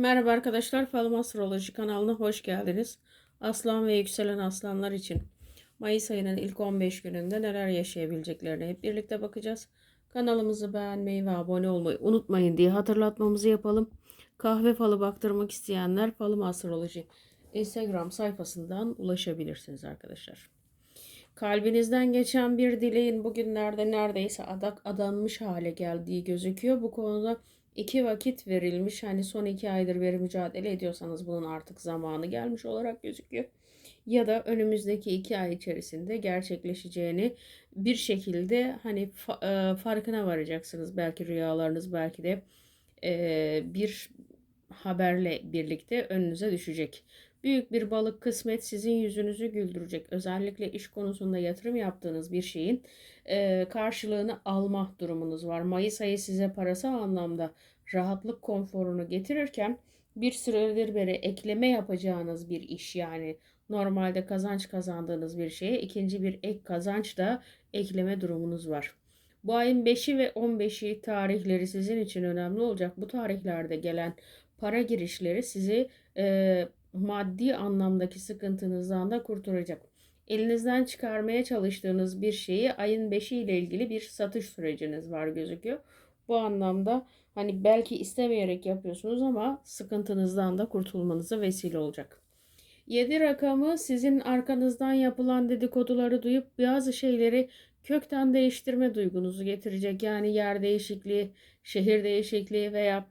Merhaba arkadaşlar, Falım Astroloji kanalına hoş geldiniz. Aslan ve yükselen aslanlar için Mayıs ayının ilk 15 gününde neler yaşayabileceklerine hep birlikte bakacağız. Kanalımızı beğenmeyi ve abone olmayı unutmayın diye hatırlatmamızı yapalım. Kahve falı baktırmak isteyenler Falım Astroloji Instagram sayfasından ulaşabilirsiniz arkadaşlar. Kalbinizden geçen bir dileğin bugünlerde neredeyse adak adanmış hale geldiği gözüküyor. Bu konuda iki vakit verilmiş. Hani son iki aydır beri mücadele ediyorsanız bunun artık zamanı gelmiş olarak gözüküyor. Ya da önümüzdeki iki ay içerisinde gerçekleşeceğini bir şekilde hani fa- e, farkına varacaksınız. Belki rüyalarınız belki de e, bir haberle birlikte önünüze düşecek. Büyük bir balık kısmet sizin yüzünüzü güldürecek. Özellikle iş konusunda yatırım yaptığınız bir şeyin e, karşılığını alma durumunuz var. Mayıs ayı size parasal anlamda rahatlık konforunu getirirken bir süredir beri ekleme yapacağınız bir iş yani normalde kazanç kazandığınız bir şeye ikinci bir ek kazanç da ekleme durumunuz var. Bu ayın 5'i ve 15'i tarihleri sizin için önemli olacak. Bu tarihlerde gelen para girişleri sizi e, maddi anlamdaki sıkıntınızdan da kurtaracak. Elinizden çıkarmaya çalıştığınız bir şeyi ayın 5'i ile ilgili bir satış süreciniz var gözüküyor. Bu anlamda hani belki istemeyerek yapıyorsunuz ama sıkıntınızdan da kurtulmanıza vesile olacak. 7 rakamı sizin arkanızdan yapılan dedikoduları duyup bazı şeyleri kökten değiştirme duygunuzu getirecek. Yani yer değişikliği, şehir değişikliği veya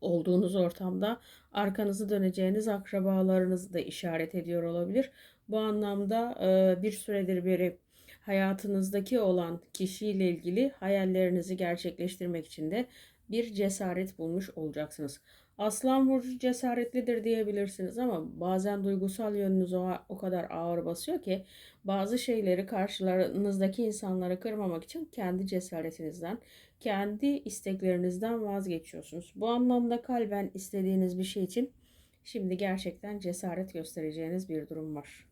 olduğunuz ortamda arkanızı döneceğiniz akrabalarınızı da işaret ediyor olabilir. Bu anlamda e, bir süredir beri hayatınızdaki olan kişiyle ilgili hayallerinizi gerçekleştirmek için de bir cesaret bulmuş olacaksınız. Aslan burcu cesaretlidir diyebilirsiniz ama bazen duygusal yönünüz o, o kadar ağır basıyor ki bazı şeyleri karşılarınızdaki insanları kırmamak için kendi cesaretinizden, kendi isteklerinizden vazgeçiyorsunuz. Bu anlamda kalben istediğiniz bir şey için şimdi gerçekten cesaret göstereceğiniz bir durum var.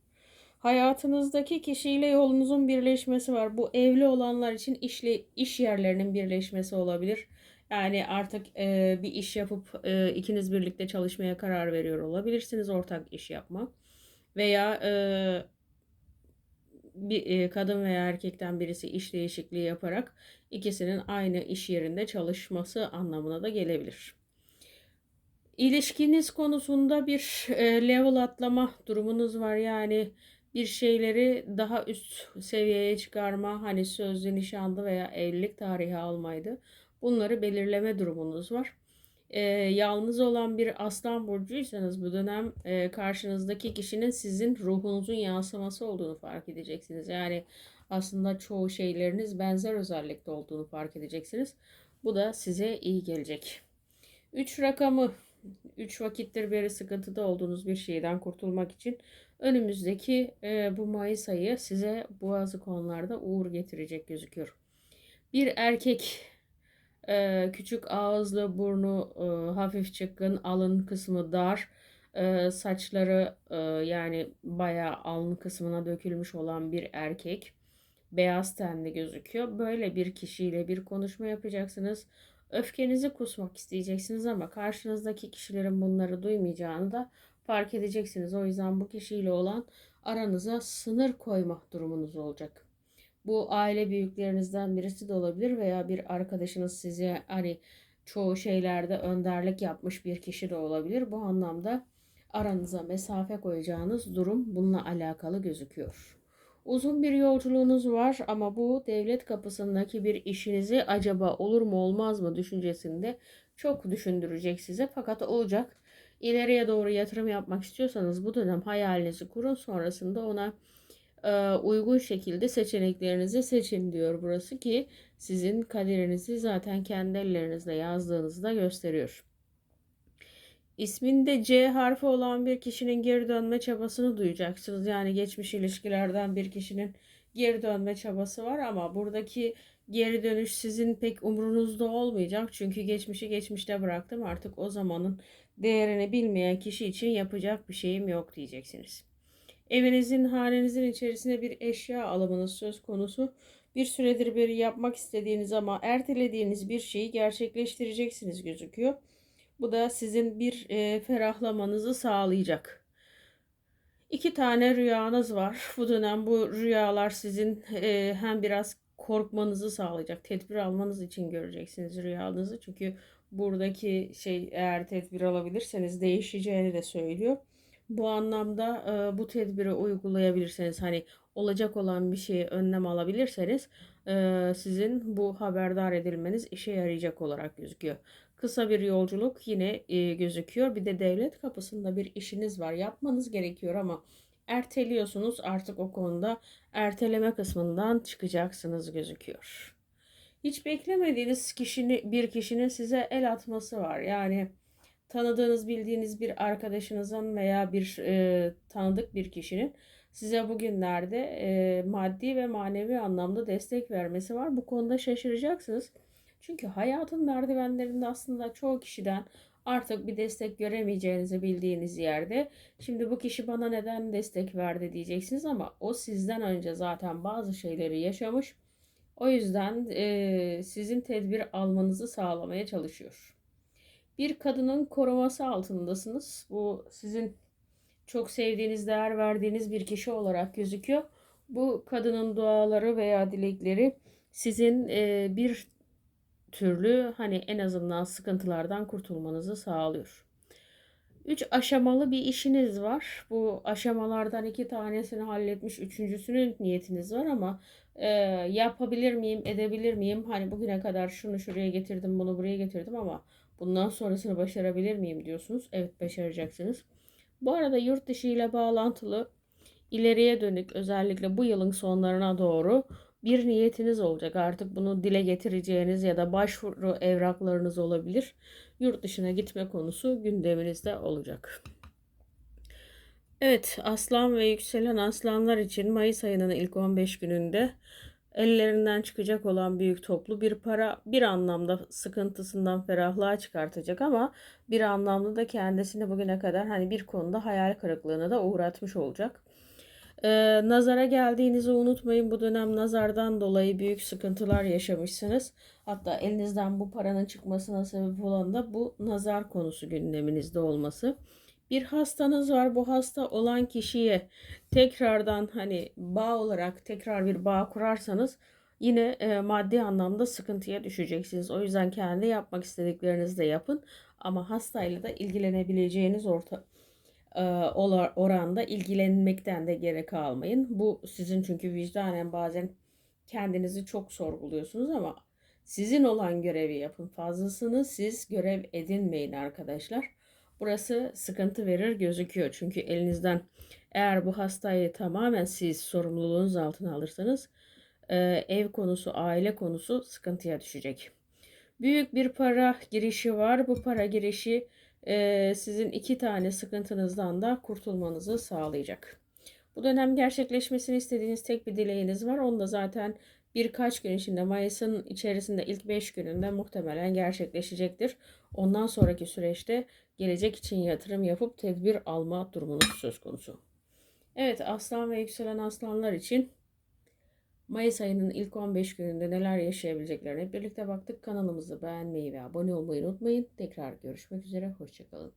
Hayatınızdaki kişiyle yolunuzun birleşmesi var. Bu evli olanlar için işle, iş yerlerinin birleşmesi olabilir. Yani artık e, bir iş yapıp e, ikiniz birlikte çalışmaya karar veriyor olabilirsiniz. Ortak iş yapma. Veya e, bir e, kadın veya erkekten birisi iş değişikliği yaparak ikisinin aynı iş yerinde çalışması anlamına da gelebilir. İlişkiniz konusunda bir e, level atlama durumunuz var. Yani bir şeyleri daha üst seviyeye çıkarma, hani sözlü, nişanlı veya evlilik tarihi almaydı. Bunları belirleme durumunuz var. E, yalnız olan bir aslan burcuysanız bu dönem e, karşınızdaki kişinin sizin ruhunuzun yansıması olduğunu fark edeceksiniz. Yani aslında çoğu şeyleriniz benzer özellikte olduğunu fark edeceksiniz. Bu da size iyi gelecek. 3 rakamı 3 vakittir beri sıkıntıda olduğunuz bir şeyden kurtulmak için önümüzdeki e, bu Mayıs ayı size bazı konularda uğur getirecek gözüküyor. Bir erkek e, küçük ağızlı, burnu e, hafif çıkın, alın kısmı dar, e, saçları e, yani bayağı alın kısmına dökülmüş olan bir erkek. Beyaz tenli gözüküyor. Böyle bir kişiyle bir konuşma yapacaksınız. Öfkenizi kusmak isteyeceksiniz ama karşınızdaki kişilerin bunları duymayacağını da fark edeceksiniz. O yüzden bu kişiyle olan aranıza sınır koyma durumunuz olacak. Bu aile büyüklerinizden birisi de olabilir veya bir arkadaşınız size hani çoğu şeylerde önderlik yapmış bir kişi de olabilir. Bu anlamda aranıza mesafe koyacağınız durum bununla alakalı gözüküyor. Uzun bir yolculuğunuz var ama bu devlet kapısındaki bir işinizi acaba olur mu olmaz mı düşüncesinde çok düşündürecek size fakat olacak. İleriye doğru yatırım yapmak istiyorsanız bu dönem hayalinizi kurun sonrasında ona uygun şekilde seçeneklerinizi seçin diyor burası ki sizin kaderinizi zaten kendi ellerinizle yazdığınızda gösteriyor. İsminde C harfi olan bir kişinin geri dönme çabasını duyacaksınız. Yani geçmiş ilişkilerden bir kişinin geri dönme çabası var ama buradaki geri dönüş sizin pek umrunuzda olmayacak. Çünkü geçmişi geçmişte bıraktım. Artık o zamanın değerini bilmeyen kişi için yapacak bir şeyim yok diyeceksiniz. Evinizin, hanenizin içerisinde bir eşya alımınız söz konusu. Bir süredir beri yapmak istediğiniz ama ertelediğiniz bir şeyi gerçekleştireceksiniz gözüküyor. Bu da sizin bir e, ferahlamanızı sağlayacak. İki tane rüyanız var. Bu dönem bu rüyalar sizin e, hem biraz korkmanızı sağlayacak. Tedbir almanız için göreceksiniz rüyanızı. Çünkü buradaki şey eğer tedbir alabilirseniz değişeceğini de söylüyor. Bu anlamda e, bu tedbiri uygulayabilirseniz hani olacak olan bir şeyi önlem alabilirseniz e, sizin bu haberdar edilmeniz işe yarayacak olarak gözüküyor. Kısa bir yolculuk yine e, gözüküyor. Bir de devlet kapısında bir işiniz var. Yapmanız gerekiyor ama erteliyorsunuz. Artık o konuda erteleme kısmından çıkacaksınız gözüküyor. Hiç beklemediğiniz kişinin bir kişinin size el atması var. Yani tanıdığınız, bildiğiniz bir arkadaşınızın veya bir e, tanıdık bir kişinin size bugünlerde e, maddi ve manevi anlamda destek vermesi var. Bu konuda şaşıracaksınız. Çünkü hayatın merdivenlerinde aslında çoğu kişiden artık bir destek göremeyeceğinizi bildiğiniz yerde şimdi bu kişi bana neden destek verdi diyeceksiniz ama o sizden önce zaten bazı şeyleri yaşamış. O yüzden e, sizin tedbir almanızı sağlamaya çalışıyor. Bir kadının koruması altındasınız. Bu sizin çok sevdiğiniz, değer verdiğiniz bir kişi olarak gözüküyor. Bu kadının duaları veya dilekleri sizin e, bir türlü hani en azından sıkıntılardan kurtulmanızı sağlıyor. Üç aşamalı bir işiniz var. Bu aşamalardan iki tanesini halletmiş, üçüncüsünün niyetiniz var ama e, yapabilir miyim, edebilir miyim? Hani bugüne kadar şunu şuraya getirdim, bunu buraya getirdim ama bundan sonrasını başarabilir miyim diyorsunuz. Evet başaracaksınız. Bu arada yurt dışı ile bağlantılı ileriye dönük özellikle bu yılın sonlarına doğru bir niyetiniz olacak. Artık bunu dile getireceğiniz ya da başvuru evraklarınız olabilir. Yurt dışına gitme konusu gündeminizde olacak. Evet, aslan ve yükselen aslanlar için Mayıs ayının ilk 15 gününde ellerinden çıkacak olan büyük toplu bir para bir anlamda sıkıntısından ferahlığa çıkartacak ama bir anlamda da kendisini bugüne kadar hani bir konuda hayal kırıklığına da uğratmış olacak. Ee, nazara geldiğinizi unutmayın. Bu dönem nazardan dolayı büyük sıkıntılar yaşamışsınız. Hatta elinizden bu paranın çıkmasına sebep olan da bu nazar konusu gündeminizde olması. Bir hastanız var. Bu hasta olan kişiye tekrardan hani bağ olarak tekrar bir bağ kurarsanız yine e, maddi anlamda sıkıntıya düşeceksiniz. O yüzden kendi yapmak istediklerinizi de yapın. Ama hastayla da ilgilenebileceğiniz orta, e, oranda ilgilenmekten de gerek almayın. Bu sizin çünkü vicdanen bazen kendinizi çok sorguluyorsunuz ama sizin olan görevi yapın. Fazlasını siz görev edinmeyin arkadaşlar. Burası sıkıntı verir gözüküyor. Çünkü elinizden eğer bu hastayı tamamen siz sorumluluğunuz altına alırsanız e, ev konusu, aile konusu sıkıntıya düşecek. Büyük bir para girişi var. Bu para girişi e, sizin iki tane sıkıntınızdan da kurtulmanızı sağlayacak. Bu dönem gerçekleşmesini istediğiniz tek bir dileğiniz var. Onu da zaten birkaç gün içinde Mayıs'ın içerisinde ilk 5 gününde muhtemelen gerçekleşecektir. Ondan sonraki süreçte gelecek için yatırım yapıp tedbir alma durumunuz söz konusu. Evet aslan ve yükselen aslanlar için Mayıs ayının ilk 15 gününde neler yaşayabileceklerine birlikte baktık. Kanalımızı beğenmeyi ve abone olmayı unutmayın. Tekrar görüşmek üzere. Hoşçakalın.